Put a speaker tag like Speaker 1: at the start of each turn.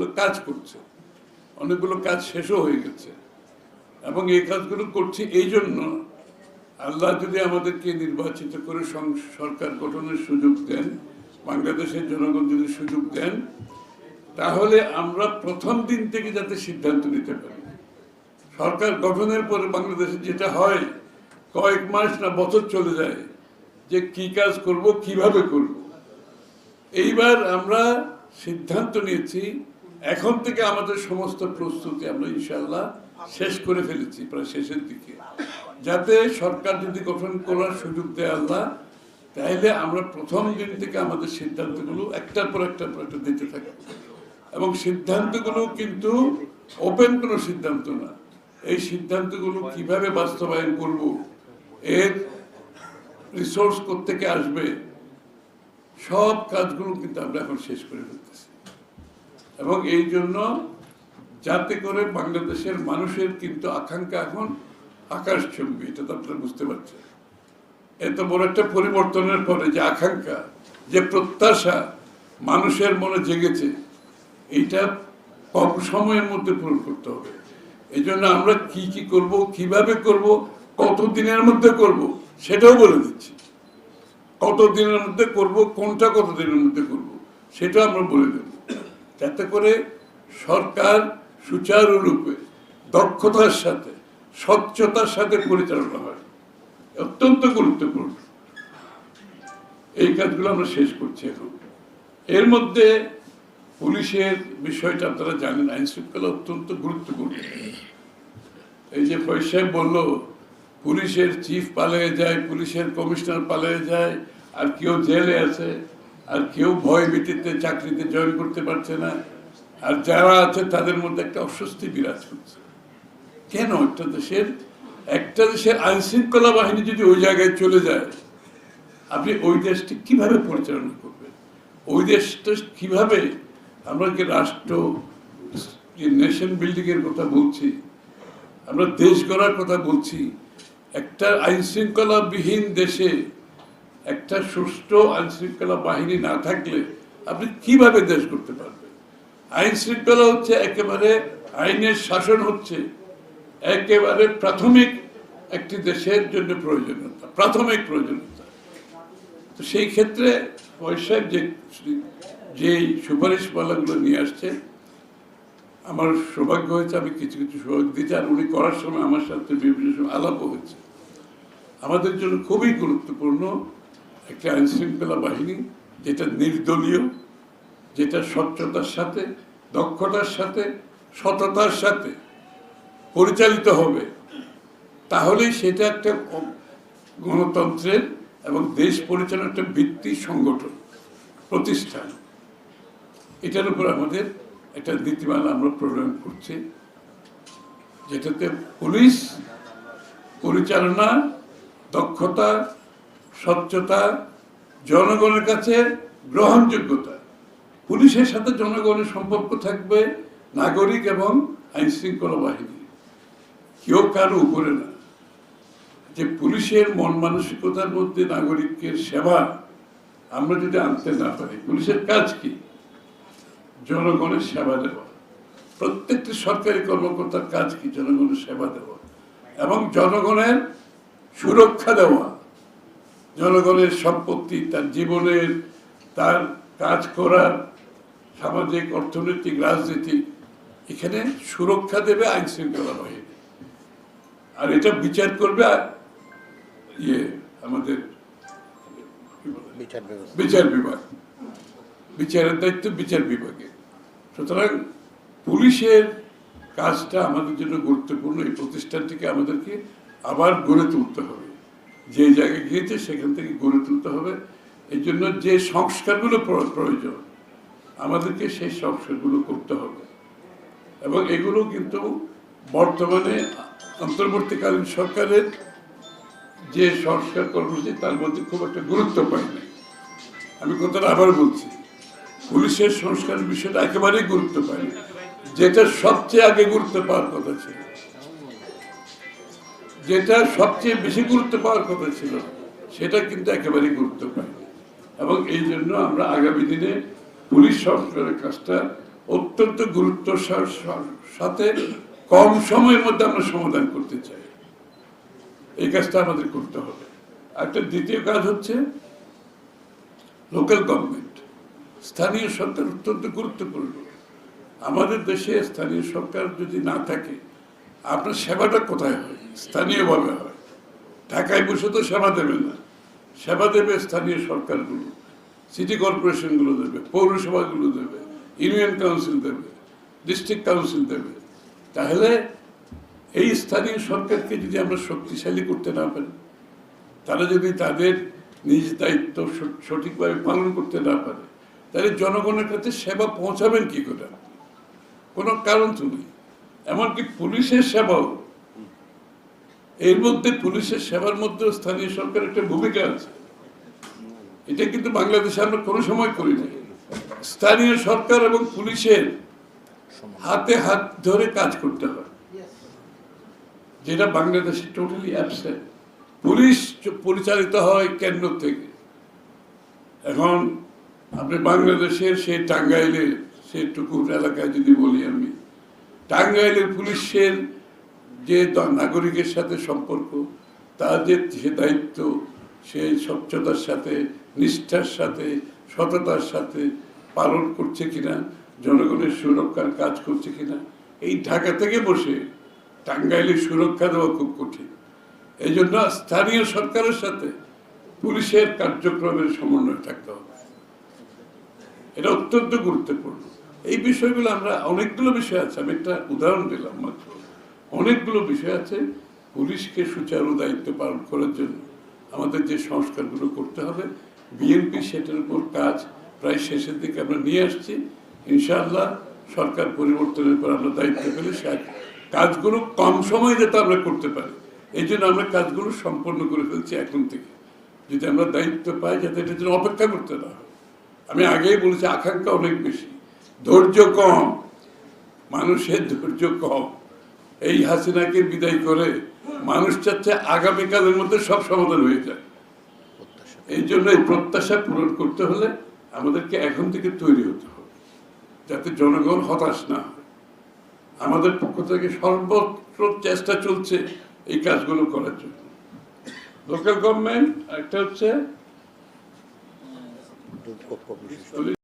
Speaker 1: অনেকগুলো কাজ করছে, অনেকগুলো কাজ শেষও হয়ে গেছে। এবং এই কাজগুলো করছি এই জন্য আল্লাহ যদি আমাদেরকে নির্বাচিত করে সরকার গঠনের সুযোগ দেন, বাংলাদেশের জনগণ যদি সুযোগ দেন, তাহলে আমরা প্রথম দিন থেকে যাতে সিদ্ধান্ত নিতে পারি। সরকার গঠনের পরে বাংলাদেশে যেটা হয়, কয়েক মাস না বছর চলে যায় যে কি কাজ করব, কীভাবে করব। এইবার আমরা সিদ্ধান্ত নিয়েছি এখন থেকে আমাদের সমস্ত প্রস্তুতি আমরা ইনশাল্লাহ শেষ করে ফেলেছি প্রায় শেষের দিকে। যাতে সরকার যদি গঠন করার সুযোগ দেয় আল্লাহ তাহলে আমরা প্রথম দিন থেকে আমাদের সিদ্ধান্তগুলো একটার পর একটার পর একটা দিতে থাকি। এবং সিদ্ধান্তগুলো কিন্তু ওপেন কোনো সিদ্ধান্ত না। এই সিদ্ধান্তগুলো কীভাবে বাস্তবায়ন করব এর রিসোর্স থেকে আসবে সব কাজগুলো কিন্তু আমরা এখন শেষ করে ফেলতেছি। এবং এই জন্য যাতে করে বাংলাদেশের মানুষের কিন্তু আকাঙ্ক্ষা এখন আকাশ চুম্বি এটা তো আপনারা বুঝতে পারছেন। এত বড় একটা পরিবর্তনের পরে যে আকাঙ্ক্ষা, যে প্রত্যাশা মানুষের মনে জেগেছে, এইটা কম সময়ের মধ্যে পূরণ করতে হবে। এই জন্য আমরা কি কি করব, কীভাবে করব কত দিনের মধ্যে করব, সেটাও বলে দিচ্ছি। কত দিনের মধ্যে করব, কোনটা কত দিনের মধ্যে করব সেটা আমরা বলে দেব। যাতে করে সরকার সুচারুরূপে, দক্ষতার সাথে, স্বচ্ছতার সাথে পরিচালনা হয়। অত্যন্ত গুরুত্বপূর্ণ। এই কাজগুলো আমরা শেষ করছি এখন। এর মধ্যে পুলিশের বিষয়টা আপনারা জানেন আইন শৃঙ্খলা অত্যন্ত গুরুত্বপূর্ণ। এই যে পয়সায় বলল, পুলিশের চিফ পালিয়ে যায়, পুলিশের কমিশনার পালিয়ে যায়, আর কেউ জেলে আছে। আর কেউ ভয় ভীতিতে চাকরিতে জয়েন করতে পারছে না। আর যারা আছে, তাদের মধ্যে একটা অস্বস্তি বিরাজ করছে। কেন? একটা দেশের একটা দেশের আইনশৃঙ্খলা বাহিনী যদি ওই জায়গায় চলে যায়, আপনি ওই দেশটি কীভাবে পরিচালনা করবেন? ওই দেশটা কীভাবে, আমরা যে রাষ্ট্র, যে নেশন বিল্ডিংয়ের কথা বলছি, আমরা দেশ গড়ার কথা বলছি, একটা আইনশৃঙ্খলাবিহীন দেশে একটা সুষ্ঠু আইন শৃঙ্খলা বাহিনী না থাকলে আপনি কীভাবে দেশ করতে পারবেন? আইন শৃঙ্খলা হচ্ছে একেবারে আইনের শাসন হচ্ছে, একেবারে প্রাথমিক একটি দেশের জন্য প্রয়োজনীয়তা, প্রাথমিক প্রয়োজনীয়তা। তো সেই ক্ষেত্রে পয়সায় যে যে সুপারিশ মালাগুলো নিয়ে আসছে, আমার সৌভাগ্য হয়েছে, আমি কিছু কিছু সৌভাগ্য দিতে আর উনি করার সময় আমার সাথে বিভিন্ন সময় আলাপও হয়েছে। আমাদের জন্য খুবই গুরুত্বপূর্ণ একটা আইন শৃঙ্খলা বাহিনী যেটা নির্দলীয়, যেটা স্বচ্ছতার সাথে, দক্ষতার সাথে, সততার সাথে পরিচালিত হবে, তাহলেই সেটা একটা গণতন্ত্রের এবং দেশ পরিচালনার একটা ভিত্তি সংগঠন, প্রতিষ্ঠান। এটার উপর আমাদের একটা নীতিমালা আমরা প্রণয়ন করছি, যেটাতে পুলিশ পরিচালনা, দক্ষতা স্বচ্ছতা, জনগণের কাছে গ্রহণযোগ্যতা। পুলিশের সাথে জনগণের সম্পর্ক থাকবে, নাগরিক এবং আইন শৃঙ্খলা বাহিনী। কেউ কারও উপরে না। যে পুলিশের মন মানসিকতার মধ্যে নাগরিকের সেবা আমরা যদি আনতে না পারি, পুলিশের কাজ কি? জনগণের সেবা দেওয়া। প্রত্যেকটি সরকারি কর্মকর্তার কাজ কি? জনগণের সেবা দেওয়া। এবং জনগণের সুরক্ষা দেওয়া। জনগণের সম্পত্তি তার জীবনের তার কাজ করার সামাজিক অর্থনৈতিক রাজনীতিক এখানে সুরক্ষা দেবে আইন শৃঙ্খলা বাহিনী। আর এটা বিচার করবে আর ইয়ে আমাদের
Speaker 2: বিচার
Speaker 1: বিভাগ। বিচারের দায়িত্ব বিচার বিভাগে। সুতরাং পুলিশের কাজটা আমাদের জন্য গুরুত্বপূর্ণ। এই প্রতিষ্ঠানটিকে আমাদেরকে আবার গড়ে তুলতে হবে। যে জায়গায় গিয়েছে সেখান থেকে গড়ে তুলতে হবে। এই জন্য যে সংস্কারগুলো প্র- প্রয়োজন, আমাদেরকে সেই সংস্কারগুলো করতে হবে। এবং এগুলো কিন্তু বর্তমানে অন্তর্বর্তীকালীন সরকারের যে সংস্কার কর্মসূচি, তার মধ্যে খুব একটা গুরুত্ব পায় না আমি কথাটা আবার বলছি, পুলিশের সংস্কারের বিষয়টা একেবারেই গুরুত্ব পায় না যেটা সবচেয়ে আগে গুরুত্ব পাওয়ার কথা ছিল যেটা সবচেয়ে বেশি গুরুত্ব পাওয়ার কথা ছিল, সেটা কিন্তু একেবারেই গুরুত্ব পায় এবং এই জন্য আমরা আগামী দিনে পুলিশ সংস্কারের কাজটা অত্যন্ত গুরুত্ব সাথে কম সময়ের মধ্যে আমরা সমাধান করতে চাই। এই কাজটা আমাদের করতে হবে। একটা দ্বিতীয় কাজ হচ্ছে লোকাল গভর্নমেন্ট স্থানীয় সরকার অত্যন্ত গুরুত্বপূর্ণ। আমাদের দেশে স্থানীয় সরকার যদি না থাকে আপনার সেবাটা কোথায় হয়? স্থানীয়ভাবে হয়। ঢাকায় বসে তো সেবা দেবে না। সেবা দেবে স্থানীয় সরকারগুলো। সিটি কর্পোরেশনগুলো দেবে, পৌরসভাগুলো দেবে, ইউনিয়ন কাউন্সিল দেবে, ডিস্ট্রিক্ট কাউন্সিল দেবে। তাহলে এই স্থানীয় সরকারকে যদি আমরা শক্তিশালী করতে না পারি, তারা যদি তাদের নিজ দায়িত্ব সঠিকভাবে পালন করতে না পারে, তাহলে জনগণের কাছে সেবা পৌঁছাবেন কি করে? কোনো কারণ তো নেই। এমনকি পুলিশের সেবাও। এর মধ্যে পুলিশের সেবার মধ্যে স্থানীয় সরকার একটা ভূমিকা আছে। এটা কিন্তু বাংলাদেশে আমরা কোনো সময় করি নাই। স্থানীয় সরকার এবং পুলিশের হাতে হাত ধরে কাজ করতে হয়। যেটা বাংলাদেশে টোটালি অ্যাবসেন্ট পুলিশ পরিচালিত হয় কেন্দ্র থেকে। এখন আপনি বাংলাদেশের সেই টাঙ্গাইলের সেই টুকুর এলাকায় যদি বলি আমি টাঙ্গাইলের পুলিশের যে নাগরিকের সাথে সম্পর্ক তাদের যে দায়িত্ব সেই স্বচ্ছতার সাথে, নিষ্ঠার সাথে, সততার সাথে পালন করছে কিনা, জনগণের সুরক্ষার কাজ করছে কিনা, এই ঢাকা থেকে বসে টাঙ্গাইলের সুরক্ষা দেওয়া খুব কঠিন। এই জন্য স্থানীয় সরকারের সাথে পুলিশের কার্যক্রমের সমন্বয় থাকতে হবে। এটা অত্যন্ত গুরুত্বপূর্ণ। এই বিষয়গুলো আমরা, অনেকগুলো বিষয় আছে, আমি একটা উদাহরণ দিলাম মাত্র। অনেকগুলো বিষয় আছে পুলিশকে সুচারু দায়িত্ব পালন করার জন্য। আমাদের যে সংস্কারগুলো করতে হবে, বিএনপি সেটার উপর কাজ প্রায় শেষের দিকে আমরা নিয়ে আসছি। ইনশাআল্লাহ সরকার পরিবর্তনের পর আমরা দায়িত্ব পেলে সে কাজগুলো কম সময়ে যাতে আমরা করতে পারি। এই জন্য আমরা কাজগুলো সম্পন্ন করে ফেলছি এখন থেকে। যদি আমরা দায়িত্ব পাই, যাতে এটার জন্য অপেক্ষা করতে না হয়। আমি আগেই বলেছি, আকাঙ্ক্ষা অনেক বেশি। ধৈর্য কম, মানুষের ধৈর্য কম। এই হাসিনাকে বিদায় করে মানুষ চাচ্ছে আগামীকালের মধ্যে সব সমাধান হয়ে যায়। এই জন্য এই প্রত্যাশা পূরণ করতে হলে আমাদেরকে এখন থেকে তৈরি হতে হবে, যাতে জনগণ হতাশ না আমাদের পক্ষ থেকে সর্বত্র চেষ্টা চলছে এই কাজগুলো করার জন্য। লোকাল গভর্নমেন্ট একটা হচ্ছে